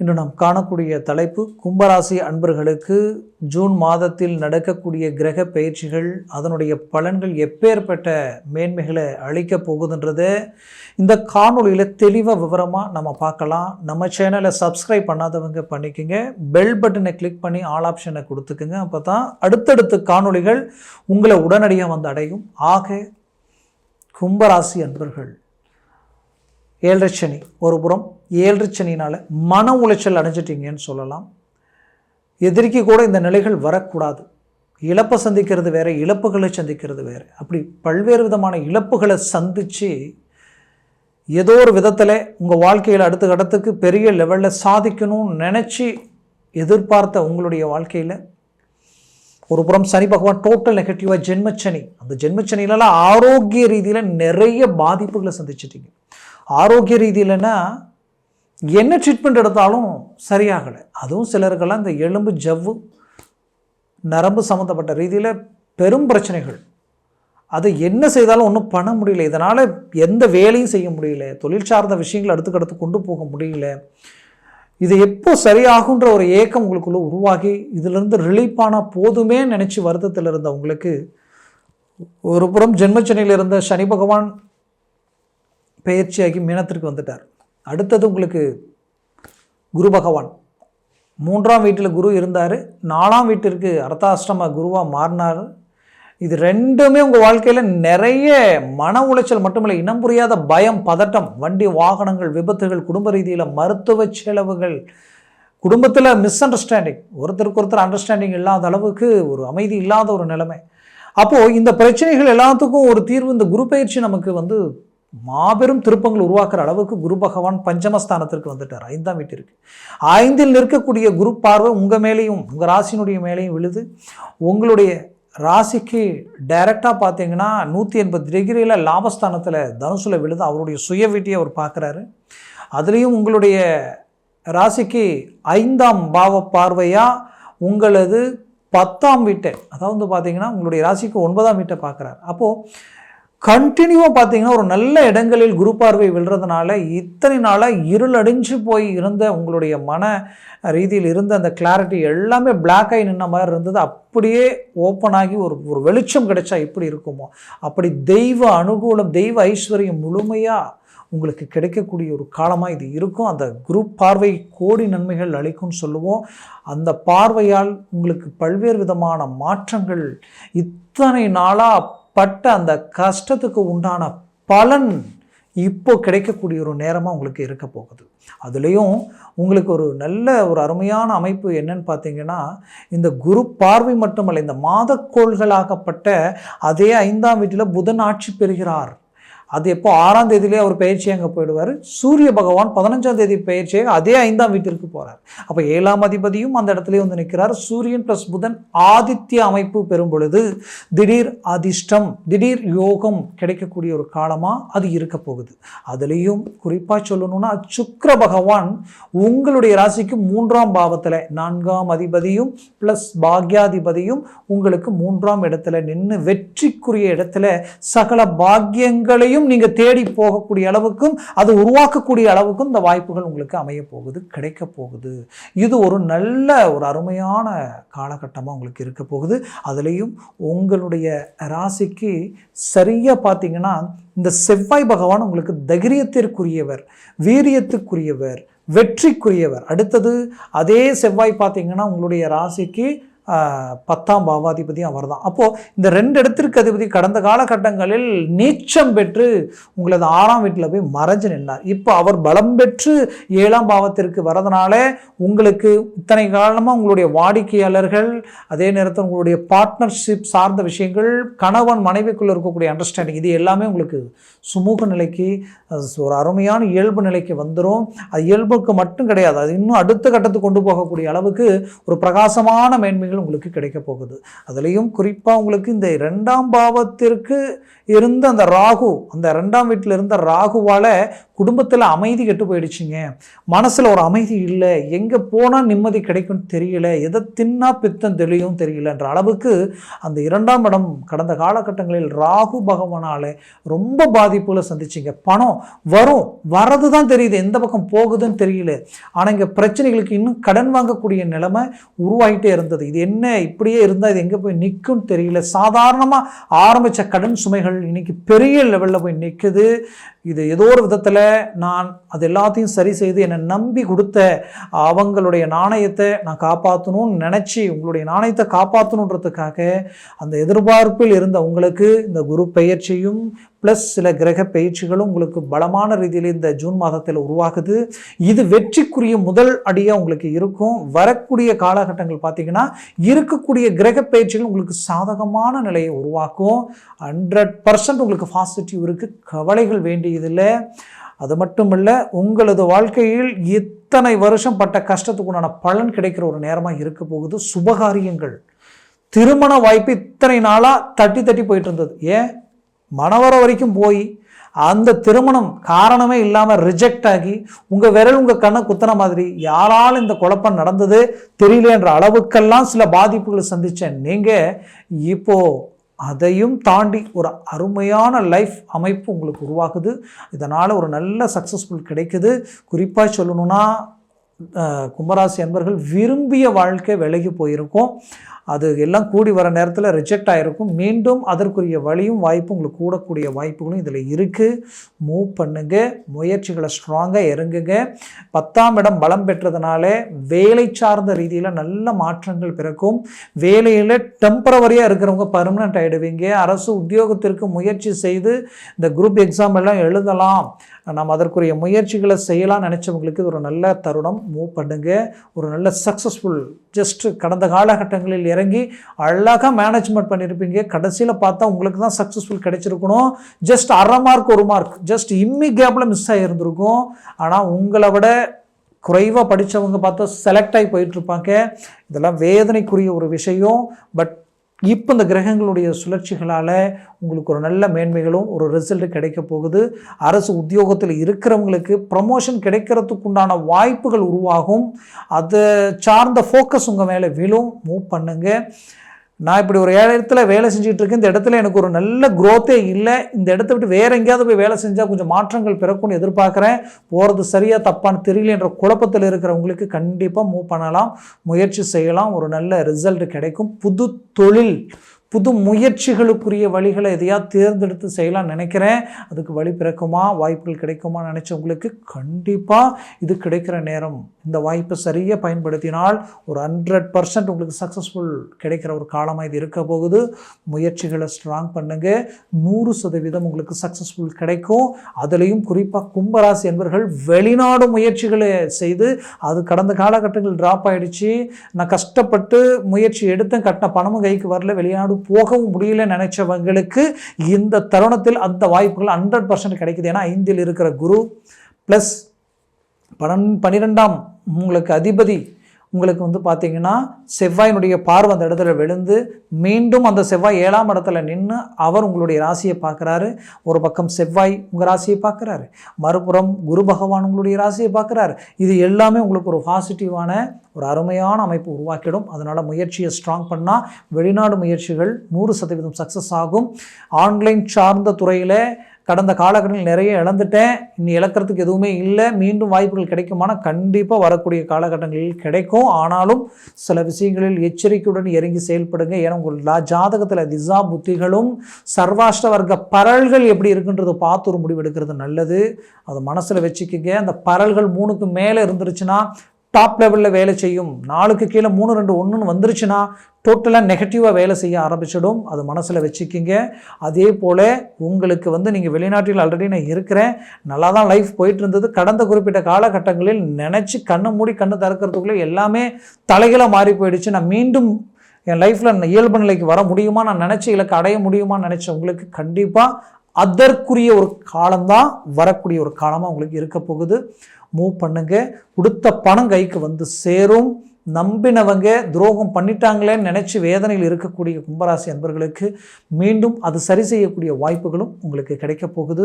இன்று நாம் காணக்கூடிய தலைப்பு கும்பராசி அன்பர்களுக்கு ஜூன் மாதத்தில் நடக்கக்கூடிய கிரக பயிற்சிகள் அதனுடைய பலன்கள் எப்பேற்பட்ட மேன்மைகளை அளிக்கப் போகுதுன்றதை இந்த காணொளியில் தெளிவாக விவரமாக நம்ம பார்க்கலாம். நம்ம சேனலை சப்ஸ்கிரைப் பண்ணாதவங்க பண்ணிக்கோங்க. பெல் பட்டனை கிளிக் பண்ணி ஆல் ஆப்ஷனை கொடுத்துக்குங்க. அப்போ தான் அடுத்தடுத்த காணொளிகள் உங்களை உடனடியாக வந்து அடையும். ஆக கும்பராசி அன்பர்கள் ஏழரை சனி ஒரு புறம் ஏழரை சனினால் மன உளைச்சல் அடைஞ்சிட்டிங்கன்னு சொல்லலாம். எதிரிக்கு கூட இந்த நிலைகள் வரக்கூடாது. இழப்பை சந்திக்கிறது வேறு இழப்புகளை சந்திக்கிறது வேறு. அப்படி பல்வேறு விதமான இழப்புகளை சந்தித்து ஏதோ ஒரு விதத்தில் உங்கள் வாழ்க்கையில் அடுத்த கட்டத்துக்கு பெரிய லெவலில் சாதிக்கணும்னு நினச்சி எதிர்பார்த்த உங்களுடைய வாழ்க்கையில் ஒரு புறம் சனி பகவான் டோட்டல் நெகட்டிவாக ஜென்மச்சனி. அந்த ஜென்மச்சனிலலாம் ஆரோக்கிய ரீதியில் நிறைய பாதிப்புகளை சந்திச்சிட்டிங்க. ஆரோக்கிய ரீதியிலனா என்ன ட்ரீட்மெண்ட் எடுத்தாலும் சரியாகலை. அதுவும் சிலருக்கெல்லாம் இந்த எலும்பு ஜவ்வு நரம்பு சம்மந்தப்பட்ட ரீதியில் பெரும் பிரச்சனைகள். அது என்ன செய்தாலும் ஒன்றும் பண்ண முடியல. இதனால் எந்த வேலையும் செய்ய முடியல. தொழில் சார்ந்த விஷயங்களை அடுத்துக்கடுத்து கொண்டு போக முடியல. இது எப்போ சரியாகுன்ற ஒரு ஏக்கம் உங்களுக்குள்ளே உருவாகி இதிலிருந்து ரிலீஃப் ஆனால் போதுமே நினச்சி வருத்தத்தில் இருந்த உங்களுக்கு ஒரு புறம் ஜென்மச்சனையில் இருந்த சனி பகவான் பெயர்ச்சியாகி மீனத்திற்கு வந்துட்டார். அடுத்தது உங்களுக்கு குரு பகவான். மூன்றாம் வீட்டில் குரு இருந்தார். நாலாம் வீட்டிற்கு அர்த்தாஷ்டம குருவாக மாறினார். இது ரெண்டுமே உங்கள் வாழ்க்கையில் நிறைய மன உளைச்சல் மட்டுமில்லை இனம் புரியாத பயம் பதட்டம் வண்டி வாகனங்கள் விபத்துகள் குடும்ப ரீதியில் மருத்துவ செலவுகள் குடும்பத்தில் மிஸ் அண்டர்ஸ்டாண்டிங் ஒருத்தருக்கு ஒருத்தர் அண்டர்ஸ்டாண்டிங் இல்லாத அளவுக்கு ஒரு அமைதி இல்லாத ஒரு நிலைமை. அப்போது இந்த பிரச்சனைகள் எல்லாத்துக்கும் ஒரு தீர்வு இந்த குரு பயிற்சி நமக்கு வந்து மாபெரும் திருப்பங்கள் உருவாக்குற அளவுக்கு குரு பகவான் பஞ்சமஸ்தானத்திற்கு வந்துட்டார். ஐந்தாம் வீட்டிற்கு. ஐந்தில் நிற்கக்கூடிய குரு பார்வை உங்கள் மேலேயும் உங்கள் ராசியினுடைய மேலேயும் விழுது. உங்களுடைய ராசிக்கு டைரெக்டாக பார்த்தீங்கன்னா நூற்றி எண்பது டிகிரியில் லாபஸ்தானத்தில் தனுசுல விழுது. அவருடைய சுய வீட்டையை அவர் பார்க்குறாரு. அதுலேயும் உங்களுடைய ராசிக்கு ஐந்தாம் பாவ பார்வையாக உங்களது பத்தாம் வீட்டை அதாவது பார்த்தீங்கன்னா உங்களுடைய ராசிக்கு ஒன்பதாம் வீட்டை பார்க்குறாரு. அப்போது கண்டினியூவாக பார்த்தீங்கன்னா ஒரு நல்ல இடங்களில் குரு பார்வை விழுறதுனால இத்தனை நாளாக இருளடிஞ்சு போய் இருந்த உங்களுடைய மன ரீதியில் இருந்த அந்த கிளாரிட்டி எல்லாமே பிளாக் ஆகி நின்ன மாதிரி இருந்தது. அப்படியே ஓப்பன் ஆகி ஒரு ஒரு வெளிச்சம் கிடைச்சா எப்படி இருக்குமோ? அப்படி தெய்வ அனுகூலம் தெய்வ ஐஸ்வர்யம் முழுமையாக உங்களுக்கு கிடைக்கக்கூடிய ஒரு காலமாக இது இருக்கும். அந்த குரூப் பார்வை கோடி நன்மைகள் அளிக்கும்னு சொல்லுவோம். அந்த பார்வையால் உங்களுக்கு பல்வேறு விதமான மாற்றங்கள் இத்தனை நாளாக பட்ட அந்த கஷ்டத்துக்கு உண்டான பலன் இப்போ கிடைக்கக்கூடிய ஒரு நேரமாக உங்களுக்கு இருக்க போகுது. அதுலேயும் உங்களுக்கு ஒரு நல்ல ஒரு அருமையான அமைப்பு என்னன்னு பார்த்தீங்கன்னா இந்த குரு பார்வை மட்டுமல்ல இந்த மாதக்கோள்களாகப்பட்ட அதே ஐந்தாம் வீட்டில் புதன் ஆட்சி பெறுகிறார். அது எப்போ ஆறாம் தேதியிலே அவர் பயிற்சி அங்கே போயிடுவார். சூரிய பகவான் பதினஞ்சாம் தேதி பயிற்சியாக அதே ஐந்தாம் வீட்டிற்கு போகிறார் அப்போ ஏழாம் அதிபதியும் அந்த இடத்துலேயே வந்து நிற்கிறார் சூரியன் ப்ளஸ் புதன் ஆதித்ய அமைப்பு பெறும் பொழுது திடீர் அதிர்ஷ்டம் திடீர் யோகம் கிடைக்கக்கூடிய ஒரு காலமாக அது இருக்க போகுது. அதுலேயும் குறிப்பாக சொல்லணும்னா சுக்ர பகவான் உங்களுடைய ராசிக்கு மூன்றாம் பாவத்தில் நான்காம் அதிபதியும் ப்ளஸ் பாக்யாதிபதியும் உங்களுக்கு மூன்றாம் இடத்துல நின்று வெற்றிக்குரிய இடத்துல சகல பாக்கியங்களையும் அதையும் நீங்கள் தேடி போகக்கூடிய அளவுக்கும் அது உருவாக்கக்கூடிய அளவுக்கும் இந்த வாய்ப்புகள் உங்களுக்கு அமைய போகுது கிடைக்க போகுது. இது ஒரு நல்ல ஒரு அருமையான காலகட்டமாக உங்களுக்கு இருக்க போகுது. அதுலேயும் உங்களுடைய ராசிக்கு சரியாக பார்த்தீங்கன்னா இந்த செவ்வாய் பகவான் உங்களுக்கு தைரியத்திற்குரியவர் வீரியத்துக்குரியவர் வெற்றிக்குரியவர். அடுத்தது அதே செவ்வாய் பார்த்தீங்கன்னா உங்களுடைய ராசிக்கு பத்தாம் பாவாதிபதி அவர் தான் அப்போது இந்த ரெண்டு இடத்திற்கு அதிபதி கடந்த காலகட்டங்களில் நீச்சம் பெற்று உங்களது ஆறாம் வீட்டில் போய் மறைஞ்சு நின்றார் இப்போ அவர் பலம் பெற்று ஏழாம் பாவத்திற்கு வரதுனால உங்களுக்கு இத்தனை காலமாக உங்களுடைய வாடிக்கையாளர்கள் அதே நேரத்தில் உங்களுடைய பார்ட்னர்ஷிப் சார்ந்த விஷயங்கள் கணவன் மனைவிக்குள்ளே இருக்கக்கூடிய அண்டர்ஸ்டாண்டிங் இது எல்லாமே உங்களுக்கு சுமூக நிலைக்கு ஒரு அருமையான இயல்பு நிலைக்கு வந்துடும் அது இயல்புக்கு மட்டும் கிடையாது அது இன்னும் அடுத்த கட்டத்துக்கு கொண்டு போகக்கூடிய அளவுக்கு ஒரு பிரகாசமான மேன்மைகள் பலன்கள் உங்களுக்கு கிடைக்க போகுது. அதுலேயும் குறிப்பாக உங்களுக்கு இந்த ரெண்டாம் பாவத்திற்கு இருந்த அந்த ராகு அந்த ரெண்டாம் வீட்டில் இருந்த ராகுவால் குடும்பத்தில் அமைதி கெட்டு போயிடுச்சுங்க. மனசில் ஒரு அமைதி இல்லை. எங்கே போனால் நிம்மதி கிடைக்கும்னு தெரியல. எதை தின்னா பித்தம் தெளியும் தெரியலன்ற அளவுக்கு அந்த இரண்டாம் இடம் கடந்த காலகட்டங்களில் ராகு பகவானால் ரொம்ப பாதிப்புகளை சந்திச்சிங்க. பணம் வரும். வரது தான் தெரியுது. எந்த பக்கம் போகுதுன்னு தெரியல. ஆனால் இங்கே பிரச்சனைகளுக்கு இன்னும் கடன் வாங்கக்கூடிய நிலைமை உருவாகிட்டே இருந்தது. இது என்ன? இப்படியே இருந்தால் இது எங்கே போய் நிற்கும்னு தெரியல. சாதாரணமாக ஆரம்பித்த கடன் சுமைகள் இன்னைக்கு பெரிய லெவலில் போய் நிற்குது இது ஏதோ ஒரு விதத்தில் நான் அது எல்லாத்தையும் சரி செய்து என்னை நம்பி கொடுத்த அவங்களுடைய நாணயத்தை நான் காப்பாற்றணும்னு நினச்சி உங்களுடைய நாணயத்தை காப்பாற்றணுன்றதுக்காக அந்த எதிர்பார்ப்பில் இருந்த உங்களுக்கு இந்த குரு பெயர்ச்சியும் ப்ளஸ் சில கிரக பயிற்சிகளும் உங்களுக்கு பலமான ரீதியில் இந்த ஜூன் மாதத்தில் உருவாகுது. இது வெற்றிக்குரிய முதல் அடியாக உங்களுக்கு இருக்கும். வரக்கூடிய காலகட்டங்கள் பார்த்தீங்கன்னா இருக்கக்கூடிய கிரக பயிற்சிகள் உங்களுக்கு சாதகமான நிலையை உருவாக்கும். ஹண்ட்ரட் பர்சன்ட் உங்களுக்கு பாசிட்டிவ் இருக்குது கவலைகள் வேண்டியதில்லை. அது மட்டும் இல்லை உங்களது வாழ்க்கையில் இத்தனை வருஷம் பட்ட கஷ்டத்துக்கு உண்டான பலன் கிடைக்கிற ஒரு நேரமாக இருக்க போகுது. சுபகாரியங்கள். திருமண வாய்ப்பு இத்தனை நாளாக தட்டி தட்டி போயிட்டு இருந்தது. ஏன்? மனவர வரைக்கும் போய் அந்த திருமணம் காரணமே இல்லாமல் ரிஜெக்ட் ஆகி உங்கள் விரல் உங்கள் கண்ணை குத்தன மாதிரி யாரால் இந்த குழப்பம் நடந்தது தெரியலன்ற அளவுக்கெல்லாம் சில பாதிப்புகளை சந்தித்தேன் நீங்கள் இப்போது அதையும் தாண்டி ஒரு அருமையான லைஃப் அமைப்பு உங்களுக்கு உருவாகுது. இதனால் ஒரு நல்ல சக்ஸஸ்ஃபுல் கிடைக்குது. குறிப்பாக சொல்லணுன்னா கும்பராசி அன்பர்கள் விரும்பிய வாழ்க்கை விலகி போயிருக்கும். அது எல்லாம் கூடி வர நேரத்தில் ரிஜெக்ட் ஆகிருக்கும் மீண்டும் அதற்குரிய வழியும் வாய்ப்பும் உங்களுக்கு கூடக்கூடிய வாய்ப்புகளும் இதில் இருக்குது மூவ் பண்ணுங்க. முயற்சிகளை ஸ்ட்ராங்காக இறங்குங்க. பத்தாம் இடம் பலம் பெற்றதுனால வேலை சார்ந்த ரீதியில் நல்ல மாற்றங்கள் பிறக்கும். வேலையில் டெம்பரவரியாக இருக்கிறவங்க பர்மனெண்ட் ஆகிடுவீங்க அரசு உத்தியோகத்திற்கு முயற்சி செய்து இந்த குரூப் எக்ஸாம் எல்லாம் எழுதலாம். நாம் அதற்குரிய முயற்சிகளை செய்யலாம் நினச்சவங்களுக்கு இது ஒரு நல்ல தருணம். மூவ் பண்ணுங்க. ஒரு நல்ல சக்ஸஸ்ஃபுல் ஜஸ்ட் கடந்த காலகட்டங்களில் இறங்கி அழகாக மேனேஜ்மெண்ட் பண்ணியிருப்பீங்க கடைசியில் பார்த்தா உங்களுக்கு தான் சக்ஸஸ்ஃபுல் கிடைச்சிருக்கணும். ஜஸ்ட் அரை மார்க் ஒரு மார்க் ஜஸ்ட் இம்மி கேப்பில் மிஸ் ஆகியிருந்திருக்கும் ஆனால் உங்களை விட குறைவாக படித்தவங்க பார்த்தா செலக்ட் ஆகி போயிட்டுருப்பாங்க இதெல்லாம் வேதனைக்குரிய ஒரு விஷயம். பட் இப்போ இந்த கிரகங்களுடைய சுழற்சிகளால் உங்களுக்கு ஒரு நல்ல மேன்மைகளும் ஒரு ரிசல்ட் கிடைக்க போகுது. அரசு உத்தியோகத்தில் இருக்கிறவங்களுக்கு ப்ரமோஷன் கிடைக்கிறதுக்கு உண்டான வாய்ப்புகள் உருவாகும். அதை சார்ந்த ஃபோக்கஸ் உங்கள் மேலே விழும். மூவ் பண்ணுங்கள் நான் இப்படி ஒரு ஏழு இடத்துல வேலை செஞ்சுட்டு இருக்கேன் இந்த இடத்துல எனக்கு ஒரு நல்ல குரோத்தே இல்லை இந்த இடத்த விட்டு வேற எங்கேயாவது போய் வேலை செஞ்சால் கொஞ்சம் மாற்றங்கள் பிறக்கும்னு எதிர்பார்க்குறேன். போகிறது சரியாக தப்பான்னு தெரியல என்ற குழப்பத்தில் இருக்கிறவங்களுக்கு கண்டிப்பாக மூவ் பண்ணலாம் முயற்சி செய்யலாம் ஒரு நல்ல ரிசல்ட் கிடைக்கும். புது தொழில். புது முயற்சிகளுக்குரிய வழிகளை எதையா தேர்ந்தெடுத்து செய்யலாம் நினைக்கிறேன். அதுக்கு வழி பிறக்குமா? வாய்ப்புகள் கிடைக்குமா நினச்சவங்களுக்கு கண்டிப்பாக இது கிடைக்கிற நேரம். இந்த வாய்ப்பை சரியாக பயன்படுத்தினால் ஒரு ஹண்ட்ரட் பர்சன்ட் உங்களுக்கு சக்ஸஸ்ஃபுல் கிடைக்கிற ஒரு காலமாக இது இருக்க போகுது. முயற்சிகளை ஸ்ட்ராங் பண்ணுங்க. நூறு சதவீதம் உங்களுக்கு சக்ஸஸ்ஃபுல் கிடைக்கும். அதுலேயும் குறிப்பாக கும்பராசி என்பவர்கள் வெளிநாடு முயற்சிகளை செய்து அது கடந்த காலகட்டங்கள் ட்ராப் ஆகிடுச்சு நான் கஷ்டப்பட்டு முயற்சி எடுத்தேன் கட்டின பணமும் கைக்கு வரல வெளிநாடு போகவும் முடியல நினைச்சவங்களுக்கு இந்த தருணத்தில் அந்த வாய்ப்புகள் ஹண்ட்ரட் பர்சன்ட் கிடைக்குது. ஏன்னா ஐந்தில் இருக்கிற குரு ப்ளஸ் பன்னெண் பன்னிரெண்டாம் உங்களுக்கு அதிபதி உங்களுக்கு வந்து பார்த்தீங்கன்னா செவ்வாயினுடைய பார்வை அந்த இடத்துல விழுந்து மீண்டும் அந்த செவ்வாய் ஏழாம் இடத்துல நின்று அவர் உங்களுடைய ராசியை பார்க்குறாரு. ஒரு பக்கம் செவ்வாய் உங்கள் ராசியை பார்க்குறாரு. மறுபுறம் குரு பகவான் உங்களுடைய ராசியை பார்க்குறாரு. இது எல்லாமே உங்களுக்கு ஒரு பாசிட்டிவான ஒரு அருமையான அமைப்பு உருவாக்கிடும். அதனால் முயற்சியை ஸ்ட்ராங் பண்ணால் வெளிநாடு முயற்சிகள் நூறு சதவீதம் சக்ஸஸ் ஆகும். ஆன்லைன் சார்ந்த துறையில் கடந்த காலகட்டத்தில் நிறைய இழந்துட்டேன். இனி இழக்கிறதுக்கு எதுவுமே இல்லை. மீண்டும் வாய்ப்புகள் கிடைக்குமானா கண்டிப்பாக வரக்கூடிய காலகட்டங்களில் கிடைக்கும். ஆனாலும் சில விஷயங்களில் எச்சரிக்கையுடன் இறங்கி செயல்படுங்க. ஏன்னா உங்கள் ஜாதகத்தில் திசா புத்திகளும் சர்வாஷ்ட வர்க்க பரல்கள் எப்படி இருக்குன்றதை பார்த்து ஒரு முடிவு எடுக்கிறது நல்லது. அதை மனசில் வச்சுக்கோங்க. அந்த பரல்கள் மூணுக்கு மேலே இருந்துருச்சுன்னா டாப் லெவலில் வேலை செய்யும். நாலுக்கு கீழே மூணு ரெண்டு ஒன்றுன்னு வந்துருச்சுன்னா டோட்டலாக நெகட்டிவாக வேலை செய்ய ஆரம்பிச்சிடும். அது மனசில் வச்சுக்கிங்க. அதே போல் உங்களுக்கு வந்து நீங்கள் வெளிநாட்டில் ஆல்ரெடி நான் இருக்கிறேன். நல்லா தான் லைஃப் போயிட்டு இருந்தது கடந்த குறிப்பிட்ட காலகட்டங்களில் நினச்சி கண்ணை மூடி கண்ணு திறக்கிறதுக்குள்ளே எல்லாமே தலைகளாக மாறி போயிடுச்சு. நான் மீண்டும் என் லைஃப்பில் இயல்பு நிலைக்கு வர முடியுமா? நான் நினச்ச இலக்கு அடைய முடியுமா நினச்ச உங்களுக்கு கண்டிப்பாக அதற்குரிய ஒரு காலம்தான் வரக்கூடிய ஒரு காலமாக உங்களுக்கு இருக்க போகுது. மூவ் பண்ணுங்கள் கொடுத்த பணம் கைக்கு வந்து சேரும். நம்பினவங்க துரோகம் பண்ணிட்டாங்களேன்னு நினச்சி வேதனையில் இருக்கக்கூடிய கும்பராசி அன்பர்களுக்கு மீண்டும் அது சரி செய்யக்கூடிய வாய்ப்புகளும் உங்களுக்கு கிடைக்க போகுது.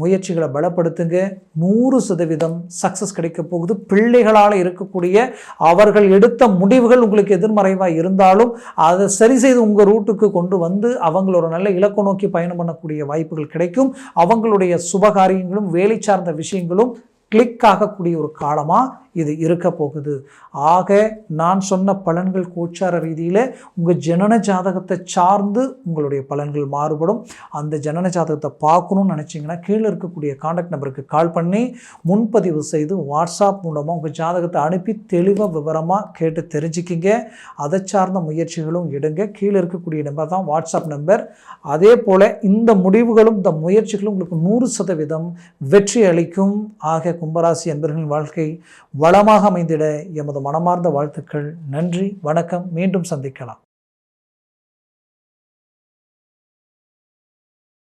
முயற்சிகளை பலப்படுத்துங்க. நூறு சதவீதம் சக்ஸஸ் கிடைக்க போகுது. பிள்ளைகளால் இருக்கக்கூடிய அவர்கள் எடுத்த முடிவுகள் உங்களுக்கு எதிர்மறைவாக இருந்தாலும் அதை சரி செய்து உங்கள் ரூட்டுக்கு கொண்டு வந்து அவங்களோட நல்ல இலக்கு நோக்கி பயணம் பண்ணக்கூடிய வாய்ப்புகள் கிடைக்கும். அவங்களுடைய சுபகாரியங்களும் வேலை சார்ந்த விஷயங்களும் கிளிக் ஆகக்கூடிய ஒரு காலமாக இது இருக்க போகுது. ஆக நான் சொன்ன பலன்கள் கோச்சார ரீதியில் உங்கள் ஜனன ஜாதகத்தை சார்ந்து உங்களுடைய பலன்கள் மாறுபடும். அந்த ஜனன ஜாதகத்தை பார்க்கணும்னு நினச்சிங்கன்னா கீழே இருக்கக்கூடிய காண்டாக்ட் நம்பருக்கு கால் பண்ணி முன்பதிவு செய்து வாட்ஸ்அப் மூலமாக உங்கள் ஜாதகத்தை அனுப்பி தெளிவாக விவரமாக கேட்டு தெரிஞ்சுக்கிங்க. அதை சார்ந்த முயற்சிகளும் எடுங்க. கீழே இருக்கக்கூடிய நம்பர் தான் வாட்ஸ்அப் நம்பர் அதே போல் இந்த முடிவுகளும் இந்த முயற்சிகளும் உங்களுக்கு நூறு சதவீதம் வெற்றி அளிக்கும். ஆக கும்பராசி அன்பர்களின் வாழ்க்கை வளமாக அமைந்திட எமது மனமார்ந்த வாழ்த்துக்கள். நன்றி வணக்கம். மீண்டும் சந்திக்கலாம்.